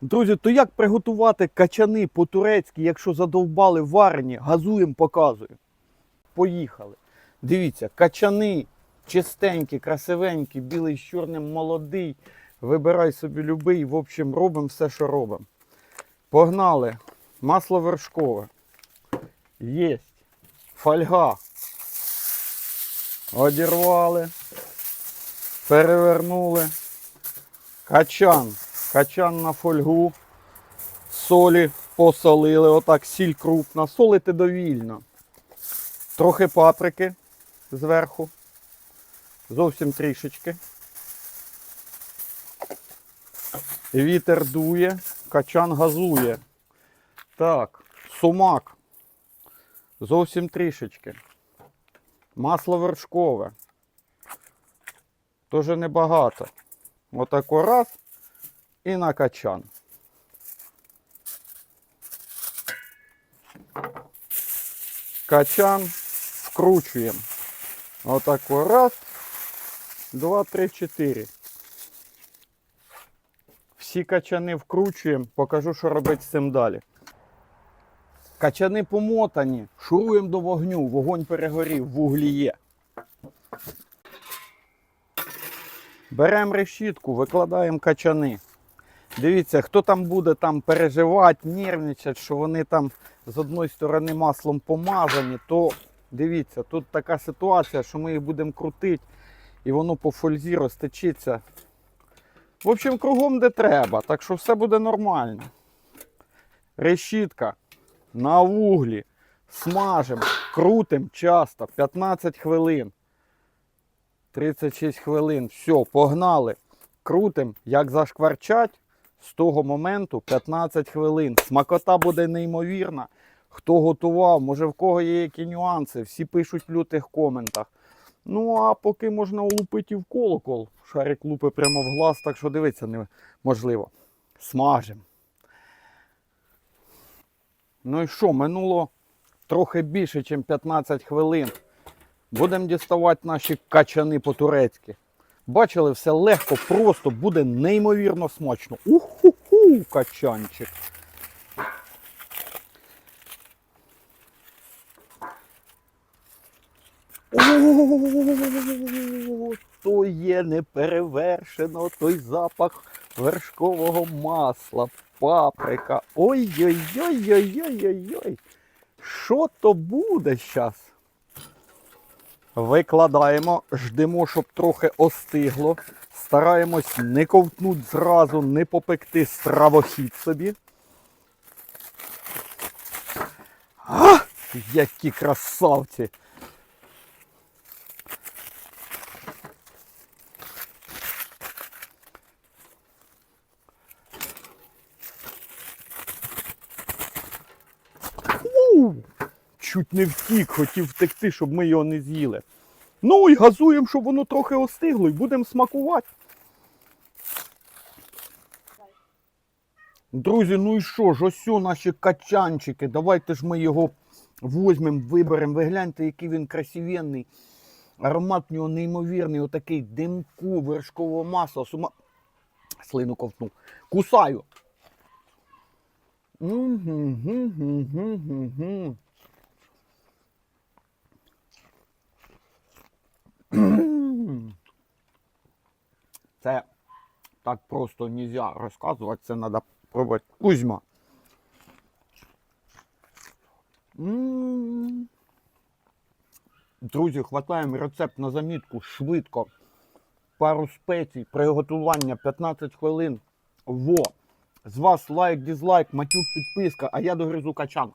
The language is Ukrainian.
Друзі, то як приготувати качани по-турецьки, якщо задовбали варені, газуємо, показую. Поїхали. Дивіться, качани чистенькі, красивенькі, білий з чорним молодий. Вибирай собі любий. В общем, робимо все, що робимо. Погнали. Масло вершкове. Єсть. Фольга. Одірвали. Перевернули. Качан. Качан на фольгу. Солі посолили. Отак сіль крупна. Солити довільно. Трохи паприки зверху. Зовсім трішечки. Вітер дує, качан газує. Так, сумак. Зовсім трішечки. Масло вершкове. Тоже небагато. Отако раз і на качан. Качан вкручуємо. Отако раз, два, три, чотири. Всі качани вкручуємо, покажу, що робити з цим далі. Качани помотані, шуруємо до вогню, вогонь перегорів, в углі є. Беремо решітку, викладаємо качани. Дивіться, хто там буде там переживати, нервничати, що вони там з одної сторони маслом помазані, то дивіться, тут така ситуація, що ми їх будемо крутити і воно по фользі розтечеться. В общем, кругом де треба, так що все буде нормально. Решітка на вуглі, смажимо, крутимо часто, 15 хвилин. 36 хвилин. Все, погнали. Крутим, як зашкварчать, з того моменту 15 хвилин. Смакота буде неймовірна. Хто готував, може в кого є які нюанси, всі пишуть в лютих коментах. Ну, а поки можна улупити в колокол. Шарик лупи прямо в глаз, так що дивитися неможливо. Смажимо. Ну і що, минуло трохи більше, ніж 15 хвилин. Будемо діставати наші качани по-турецьки. Бачили, все легко, просто буде неймовірно смачно. Уху-ху, качанчик. О, то є неперевершено той запах вершкового масла, паприка. Ой-ой-ой-ой-ой-ой-ой. Що то буде зараз? Викладаємо, ждемо, щоб трохи остигло. Стараємось не ковтнути зразу, не попекти стравохід собі. А, які красавці! У, Чуть не втік, хотів втекти, щоб ми його не з'їли. Ну і газуємо, щоб воно трохи остигло, і будемо смакувати. Друзі, ну і що ж, ось наші качанчики. Давайте ж ми його візьмемо, виберемо. Ви гляньте, який він красивенний. Аромат в нього неймовірний, отакий димку, вершкового масла. Сума... Слину ковтну. Кусаю. М-гу-гу-гу-гу-гу. Це так просто не можна розказувати, це треба пробувати. Кузьма. Друзі, хватаємо рецепт на замітку швидко. Пару спецій, приготування 15 хвилин. Во! З вас лайк, дизлайк, матюк, підписка, а я догризу качан.